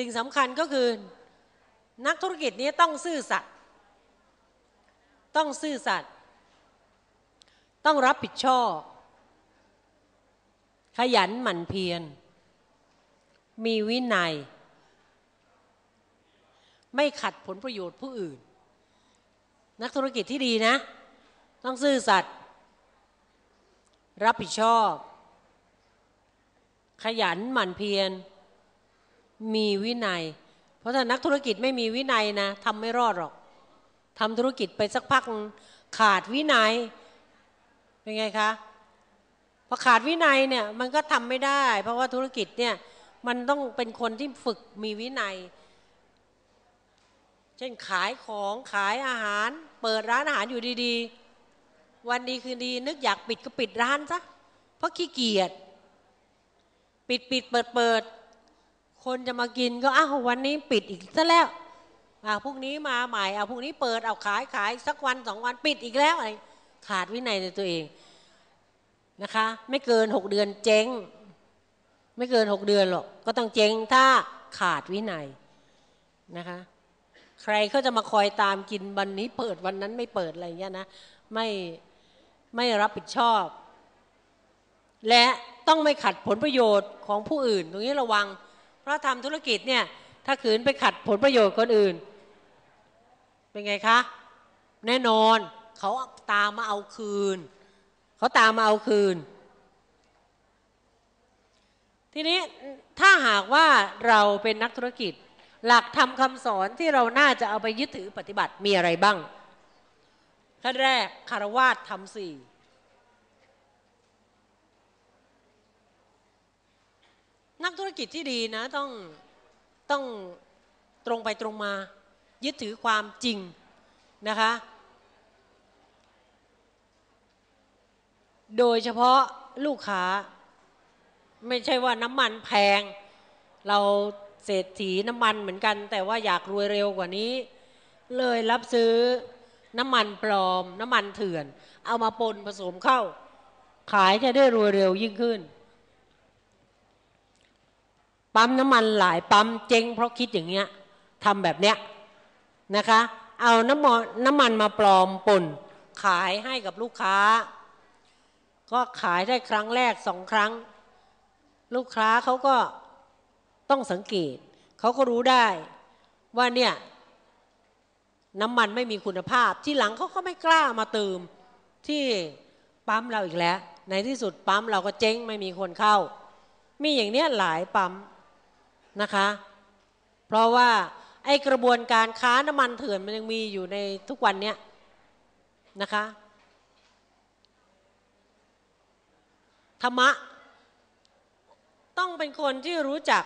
สิ่งสำคัญก็คือนักธุรกิจนี้ต้องซื่อสัตย์ต้องซื่อสัตย์ต้องรับผิดชอบ ขยันหมั่นเพียร มีวินัย ไม่ขัดผลประโยชน์ผู้อื่น นักธุรกิจที่ดีนะ ต้องซื่อสัตย์รับผิดชอบ ขยันหมั่นเพียร มีวินัย เพราะถ้านักธุรกิจไม่มีวินัยนะทำไม่รอดหรอกทำธุรกิจไปสักพักขาดวินัยเป็นไงคะพอขาดวินัยเนี่ยมันก็ทำไม่ได้ เพราะว่าธุรกิจเนี่ยมันต้องเป็นคนที่ฝึกมีวินัย เช่นขายของขายอาหาร เปิดร้านอาหารอยู่ดีๆ วันดีคืนดี นึกอยากปิดก็ปิดร้านซะเพราะขี้เกียจปิดปิดเปิดเปิด คนจะมากินก็อ้าววันนี้ปิดอีกซะแล้วอ่าพรุ่งนี้มาใหม่เอาพรุ่งนี้เปิดเอาขายขายสักวันสองวันปิดอีกแล้วอะไรขาดวินัยในตัวเองนะคะ ไม่เกินหกเดือนเจ๊ง ไม่เกินหกเดือนหรอกก็ต้องเจ๊งถ้าขาดวินัยนะคะ ใครเขาจะมาคอยตามกินวันนี้เปิดวันนั้นไม่เปิดอะไรเงี้ยนะไม่ไม่รับผิดชอบ และต้องไม่ขัดผลประโยชน์ของผู้อื่น ตรงนี้ระวัง ราะทำธุรกิจเนี่ยถ้าขืนไปขัดผลประโยชน์คนอื่น เป็นไงคะ แน่นอนเขาตามมาเอาคืน เขาตามมาเอาคืน ทีนี้ถ้าหากว่าเราเป็นนักธุรกิจ หลักทำคำสอนที่เราน่าจะเอาไปยึดถือปฏิบัติมีอะไรบ้างขั้นแรกคารวาสทำสี่ นักธุรกิจที่ดีนะต้องต้องตรงไปตรงมา ยึดถือความจริงนะคะ โดยเฉพาะลูกค้า ไม่ใช่ว่าน้ำมันแพง เราเศรษฐีน้ำมันเหมือนกัน แต่ว่าอยากรวยเร็วกว่านี้ เลยรับซื้อน้ำมันปลอม น้ำมันเถื่อน เอามาปนผสมเข้า ขายจะได้รวยเร็วยิ่งขึ้น ปั๊มน้ำมันหลายปั๊มเจ๊งเพราะคิดอย่างเงี้ยทำแบบเนี้ยนะคะ เอาน้ำมันน้ำมันมาปลอมปนขายให้กับลูกค้า ก็ขายได้ครั้งแรกสองครั้ง ลูกค้าเขาก็ต้องสังเกต เขาก็รู้ได้ว่าเนี่ยน้ำมันไม่มีคุณภาพ ที่หลังเขาก็ไม่กล้ามาเติมที่ปั๊มเราอีกแล้ว ในที่สุดปั๊มเราก็เจ๊งไม่มีคนเข้า มีอย่างเนี้ยหลายปั๊ม นะคะ เพราะว่าไอกระบวนการค้าน้ำมันเถื่อนมันยังมีอยู่ในทุกวันเนี้ยนะคะธรรมะต้องเป็นคนที่รู้จัก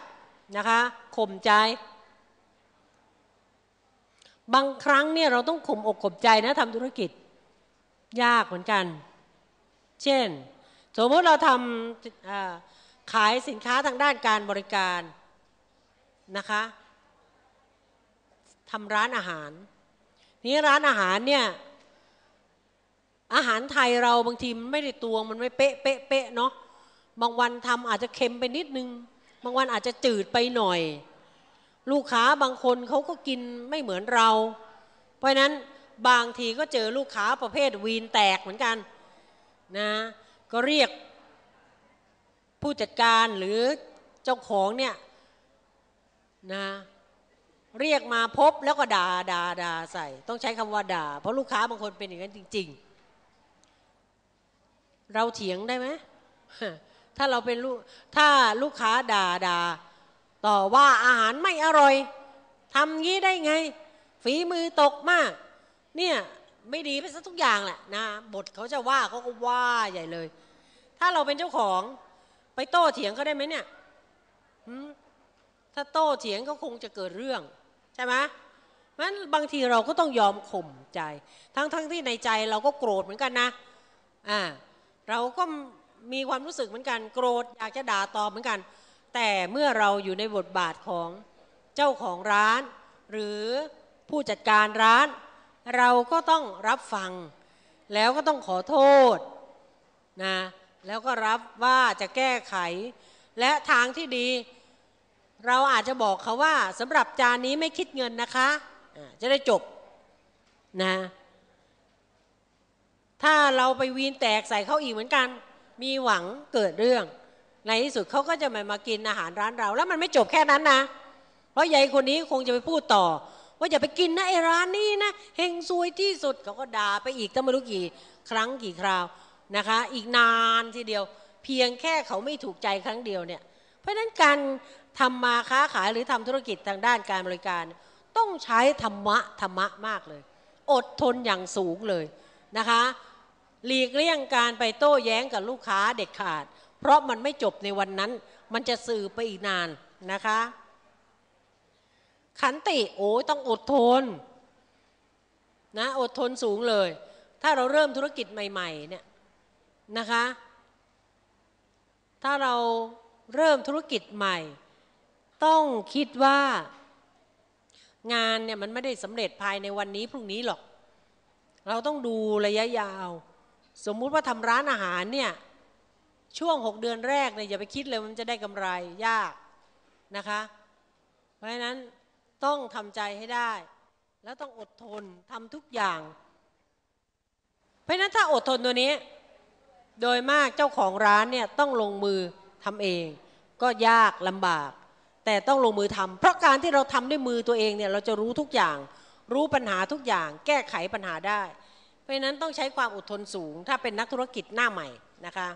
นะคะข่มใจ บางครั้งเนี่ยเราต้องข่มอกข่มใจนะทำธุรกิจ ยากเหมือนกัน เช่น สมมติเราทำขายสินค้าทางด้านการบริการ นะคะทำร้านอาหาร นี้ร้านอาหารเนี่ยอาหารไทยเราบางทีมันไม่ได้ตวงมันไม่เป๊ะเป๊ะเป๊ะเนาะบางวันทำอาจจะเค็มไปนิดนึง บางวันอาจจะจืดไปหน่อย ลูกค้าบางคนเขาก็กินไม่เหมือนเรา เพราะนั้นบางทีก็เจอลูกค้าประเภทวีนแตกเหมือนกันนะก็เรียกผู้จัดการหรือเจ้าของเนี่ย นะเรียกมาพบแล้วก็ด่าด่าด่าใส่ ต้องใช้คำว่าด่า เพราะลูกค้าบางคนเป็นอย่างนั้นจริง ๆ เราเถียงได้ไหมถ้าเราเป็นลูกถ้าลูกค้าด่าด่าต่อว่าอาหารไม่อร่อยทำงี้ได้ไง ฝีมือตกมาก เนี่ยไม่ดีไปซะทุกอย่างแหละนะบทเขาจะว่าเขาก็ว่าใหญ่เลย ถ้าเราเป็นเจ้าของ ไปโต้เถียงเขาได้ไหมเนี่ย ถ้าโต้เถียงก็คงจะเกิดเรื่องใช่ไหมงั้นบางทีเราก็ต้องยอมข่มใจ ทั้งๆทที่ในใจเราก็โกรธเหมือนกันนะอ่าเราก็มีความรู้สึกเหมือนกัน โกรธอยากจะด่าตอบเหมือนกัน แต่เมื่อเราอยู่ในบทบาทของเจ้าของร้าน หรือผู้จัดการร้าน เราก็ต้องรับฟัง แล้วก็ต้องขอโทษนะแล้วก็รับว่าจะแก้ไข และทางที่ดี เราอาจจะบอกเขาว่าสำหรับจานนี้ไม่คิดเงินนะคะ จะได้จบนะถ้าเราไปวีนแตกใส่เขาอีกเหมือนกัน มีหวังเกิดเรื่อง ในที่สุดเขาก็จะมามากินอาหารร้านเรา แล้วมันไม่จบแค่นั้นนะ เพราะยายคนนี้คงจะไปพูดต่อ ว่าอย่าไปกินนะไอ้ร้านนี้นะเฮงซวยที่สุดเขาก็ด่าไปอีกตั้งไม่รู้กี่ครั้งกี่คราวนะคะ อีกนานทีเดียว เพียงแค่เขาไม่ถูกใจครั้งเดียวเนี่ย เพราะฉะนั้นการ ทำมาค้าขายหรือทำธุรกิจทางด้านการบริการ ต้องใช้ธรรมะธรรมะมากเลย อดทนอย่างสูงเลยนะคะ หลีกเลี่ยงการไปโต้แย้งกับลูกค้าเด็ดขาด เพราะมันไม่จบในวันนั้น มันจะสื่อไปอีกนานนะคะ ขันติโอ้ต้องอดทนนะอดทนสูงเลย ถ้าเราเริ่มธุรกิจใหม่ๆเนี่ยนะคะ ถ้าเราเริ่มธุรกิจใหม่ ต้องคิดว่างานเนี่ยมันไม่ได้สำเร็จภายในวันนี้พรุ่งนี้หรอก เราต้องดูระยะยาว สมมุติว่าทำร้านอาหารเนี่ยช่วงหกเดือนแรกเนี่ยอย่าไปคิดเลยมันจะได้กำไรยากนะคะ เพราะฉะนั้นต้องทำใจให้ได้ แล้วต้องอดทนทำทุกอย่าง เพราะฉะนั้นถ้าอดทนตัวนี้ โดยมากเจ้าของร้านเนี่ยต้องลงมือทำเอง ก็ยากลำบาก แต่ต้องลงมือทำเพราะการที่เราทำด้วยมือตัวเองเนี่ยเราจะรู้ทุกอย่าง รู้ปัญหาทุกอย่าง แก้ไขปัญหาได้ เพราะนั้นต้องใช้ความอดทนสูง ถ้าเป็นนักธุรกิจหน้าใหม่นะคะ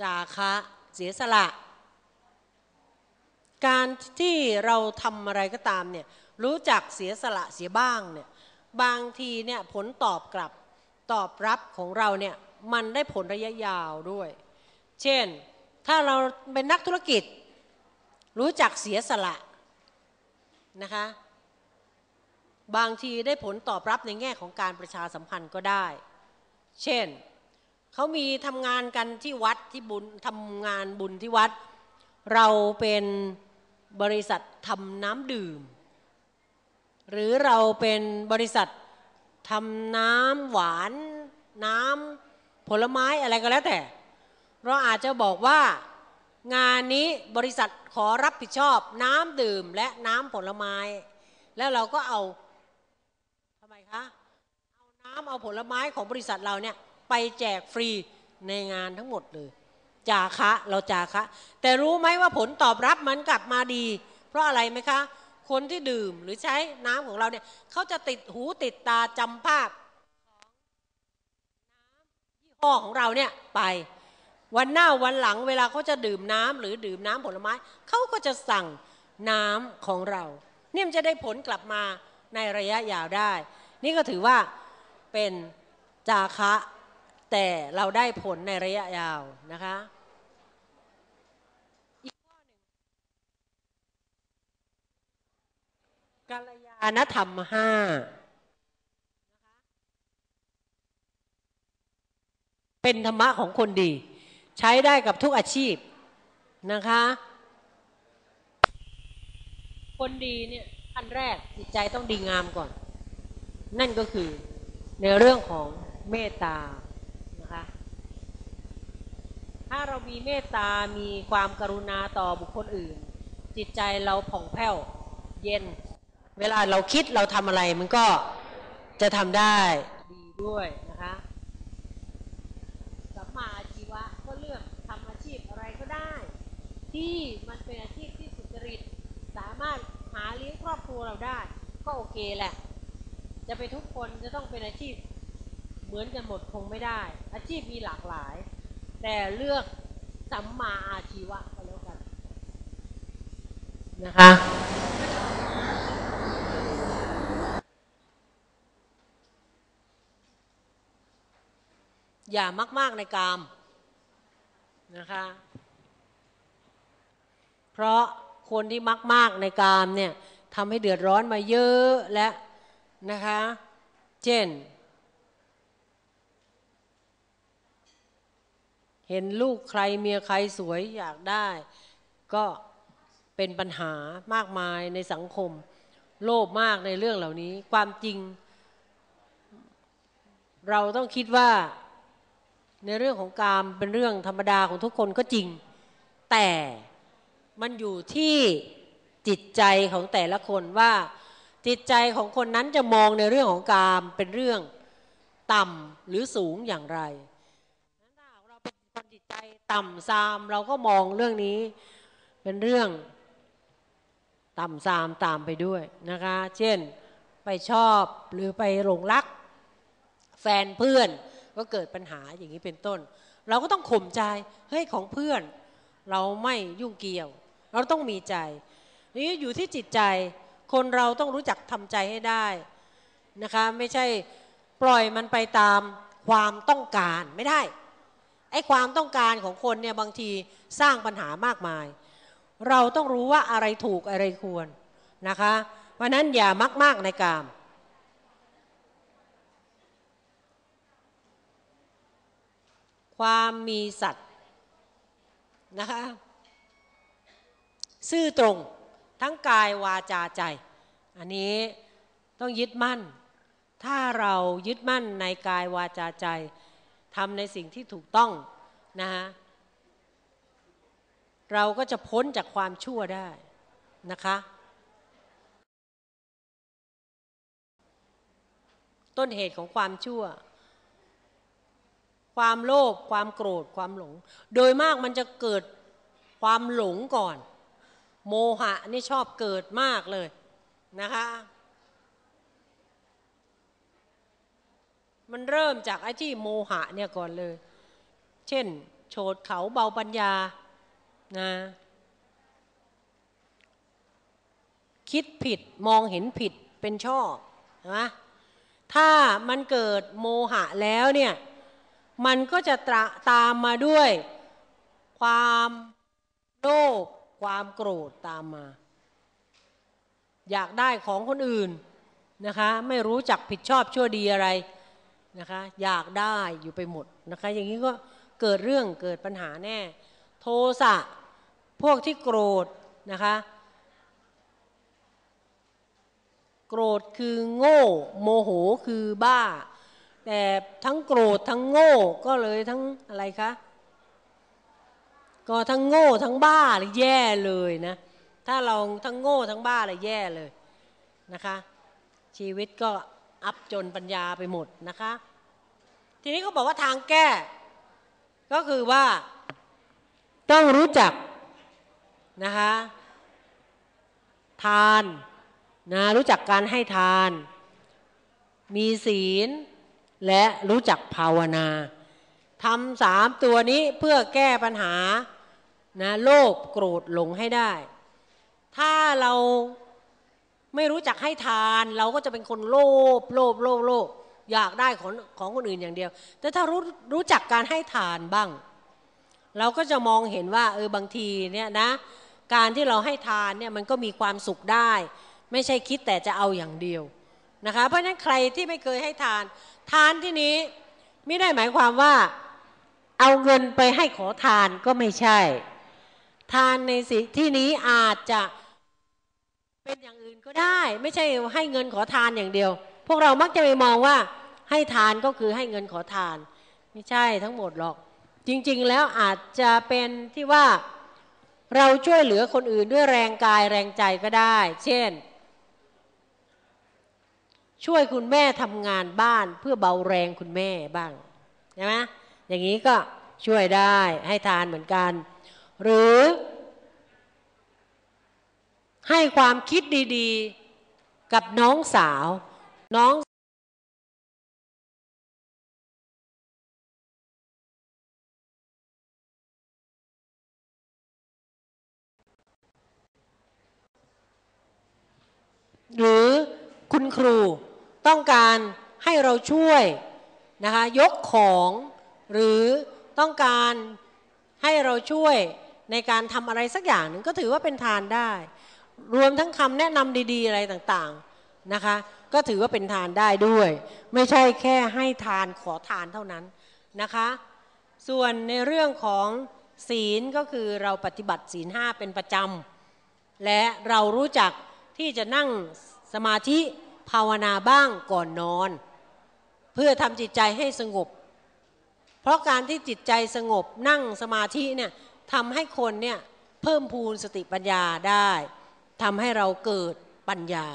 จาคะเสียสละ การที่เราทำอะไรก็ตามเนี่ยรู้จักเสียสละเสียบ้างเนี่ยบางทีเนี่ยผลตอบกลับตอบรับของเราเนี่ยมันได้ผลระยะยาวด้วย เช่น ถ้าเราเป็นนักธุรกิจ รู้จักเสียสละนะคะ บางทีได้ผลตอบรับในแง่ของการประชาสัมพันธ์ก็ได้ เช่นเขามีทำงานกันที่วัดที่บุญทำงานบุญที่วัด เราเป็นบริษัททำน้ำดื่ม หรือเราเป็นบริษัททำน้ำหวาน น้ำผลไม้อะไรก็แล้วแต่ เราอาจจะบอกว่างานนี้บริษัทขอรับผิดชอบน้ำดื่มและน้ำผลไม้ แล้วเราก็เอาทำไมคะเอาน้ำเอาผลไม้ของบริษัทเราเนี่ยไปแจกฟรีในงานทั้งหมดเลยจาคะเราจาคะ แต่รู้ไหมว่าผลตอบรับมันกลับมาดี เพราะอะไรไหมคะ คนที่ดื่มหรือใช้น้ำของเราเนี่ยเขาจะติดหูติดตาจำภาพของน้ำยี่ห้อของเราเนี่ยไป วันหน้าวันหลังเวลาเขาจะดื่มน้ำหรือดื่มน้ำผลไม้เขาก็จะสั่งน้ำของเรา เนี่ยมันจะได้ผลกลับมาในระยะยาวได้ นี่ก็ถือว่าเป็นจาคะแต่เราได้ผลในระยะยาวนะคะอีกข้อหนึ่งกัลยาณธรรมห้าเป็นธรรมะของคนดี ใช้ได้กับทุกอาชีพนะคะ คนดีเนี่ยขั้นแรกจิตใจต้องดีงามก่อน นั่นก็คือในเรื่องของเมตตานะคะถ้าเรามีเมตตา มีความกรุณาต่อบุคคลอื่น จิตใจเราผ่องแผ้วเย็น เวลาเราคิดเราทำอะไรมันก็จะทำได้ดีด้วยนะคะสัมมา ที่มันเป็นอาชีพที่สุจริต สามารถหาเลี้ยงครอบครัวเราได้ ก็โอเคแหละ จะไปทุกคนจะต้องเป็นอาชีพเหมือนกันหมดคงไม่ได้ อาชีพมีหลากหลาย แต่เลือกสัมมาอาชีวะก็แล้วกันนะคะอย่ามาก ๆ ในกามนะคะ เพราะคนที่มักมากในกามเนี่ยทำให้เดือดร้อนมาเยอะและนะคะ เช่น เห็นลูกใครเมียใครสวยอยากได้ ก็เป็นปัญหามากมายในสังคม โลภมากในเรื่องเหล่านี้ ความจริง เราต้องคิดว่าในเรื่องของกามเป็นเรื่องธรรมดาของทุกคนก็จริง แต่ มันอยู่ที่จิตใจของแต่ละคนว่าจิตใจของคนนั้นจะมองในเรื่องของกามเป็นเรื่องต่ำหรือสูงอย่างไรถ้าเราเป็นคนจิตใจต่ำซามเราก็มองเรื่องนี้เป็นเรื่องต่ำซามตามไปด้วยนะคะ เช่นไปชอบหรือไปหลงรัก แฟนเพื่อนก็เกิดปัญหาอย่างนี้เป็นต้น เราก็ต้องข่มใจเฮ้ยของเพื่อน เราไม่ยุ่งเกี่ยว เราต้องมีใจนี่อยู่ที่จิตใจคนเราต้องรู้จักทำใจให้ได้นะคะไม่ใช่ปล่อยมันไปตามความต้องการไม่ได้ไอ้ความต้องการของคนเนี่ยบางทีสร้างปัญหามากมาย เราต้องรู้ว่าอะไรถูกอะไรควรนะคะเพราะนั้นอย่ามักมากในกามความมีสัตว์นะคะ ซื่อตรงทั้งกายวาจาใจ อันนี้ต้องยึดมั่น ถ้าเรายึดมั่นในกายวาจาใจทำในสิ่งที่ถูกต้องนะฮะเราก็จะพ้นจากความชั่วได้นะคะ ต้นเหตุของความชั่ว ความโลภความโกรธความหลง โดยมากมันจะเกิดความหลงก่อน โมหะนี่ชอบเกิดมากเลยนะคะ มันเริ่มจากไอ้ที่โมหะเนี่ยก่อนเลย เช่น โฉดเขาเบาปัญญานะคิดผิดมองเห็นผิดเป็นชอบนะถ้ามันเกิดโมหะแล้วเนี่ยมันก็จะตาตามมาด้วย ความโลภ ความโกรธตามมา อยากได้ของคนอื่นนะคะ ไม่รู้จักผิดชอบชั่วดีอะไรนะคะ อยากได้อยู่ไปหมดนะคะ อย่างนี้ก็เกิดเรื่องเกิดปัญหาแน่ โทสะพวกที่โกรธนะคะ โกรธคือโง่ โมโหคือบ้า แต่ทั้งโกรธทั้งโง่ก็เลยทั้งอะไรคะ ก็ทั้งโง่ทั้งบ้าเลยแย่เลยนะ ถ้าเราทั้งโง่ทั้งบ้าเลยแย่เลยนะคะ ชีวิตก็อับจนปัญญาไปหมดนะคะ ทีนี้เขาบอกว่าทางแก้ ก็คือว่าต้องรู้จักนะคะทานนะรู้จักการให้ทาน มีศีลและรู้จักภาวนา ทำสามตัวนี้เพื่อแก้ปัญหานะโลภโกรธหลงให้ได้ ถ้าเราไม่รู้จักให้ทานเราก็จะเป็นคนโลภโลภโลภโลภอยากได้ของของคนอื่นอย่างเดียว แต่ถ้ารู้รู้จักการให้ทานบ้าง เราก็จะมองเห็นว่าเออบางทีเนี่ยนะการที่เราให้ทานเนี่ยมันก็มีความสุขได้ ไม่ใช่คิดแต่จะเอาอย่างเดียวนะคะเพราะฉะนั้นใครที่ไม่เคยให้ทาน ทานที่นี้ไม่ได้หมายความว่า เอาเงินไปให้ขอทานก็ไม่ใช่ ทานในสิที่นี้อาจจะเป็นอย่างอื่นก็ได้ ไม่ใช่ให้เงินขอทานอย่างเดียว พวกเรามักจะไปมองว่าให้ทานก็คือให้เงินขอทาน ไม่ใช่ทั้งหมดหรอก จริงๆแล้วอาจจะเป็นที่ว่าเราช่วยเหลือคนอื่นด้วยแรงกายแรงใจก็ได้ เช่น ช่วยคุณแม่ทำงานบ้านเพื่อเบาแรงคุณแม่บ้างใช่ไหม อย่างนี้ก็ช่วยได้ให้ทานเหมือนกัน หรือ ให้ความคิดดีๆกับน้องสาว น้องหรือคุณครูต้องการให้เราช่วยนะคะยกของ หรือต้องการให้เราช่วยในการทำอะไรสักอย่างหนึ่งก็ถือว่าเป็นทานได้ รวมทั้งคำแนะนำดีๆอะไรต่างๆนะคะ ก็ถือว่าเป็นทานได้ด้วย ไม่ใช่แค่ให้ทานขอทานเท่านั้นนะคะ ส่วนในเรื่องของศีลก็คือเราปฏิบัติศีลห้าเป็นประจำและเรารู้จักที่จะนั่งสมาธิภาวนาบ้างก่อนนอน เพื่อทำจิตใจให้สงบ เพราะการที่จิตใจสงบนั่งสมาธิเนี่ยทำให้คนเนี่ยเพิ่มพูนสติปัญญาได้ทำให้เราเกิดปัญญา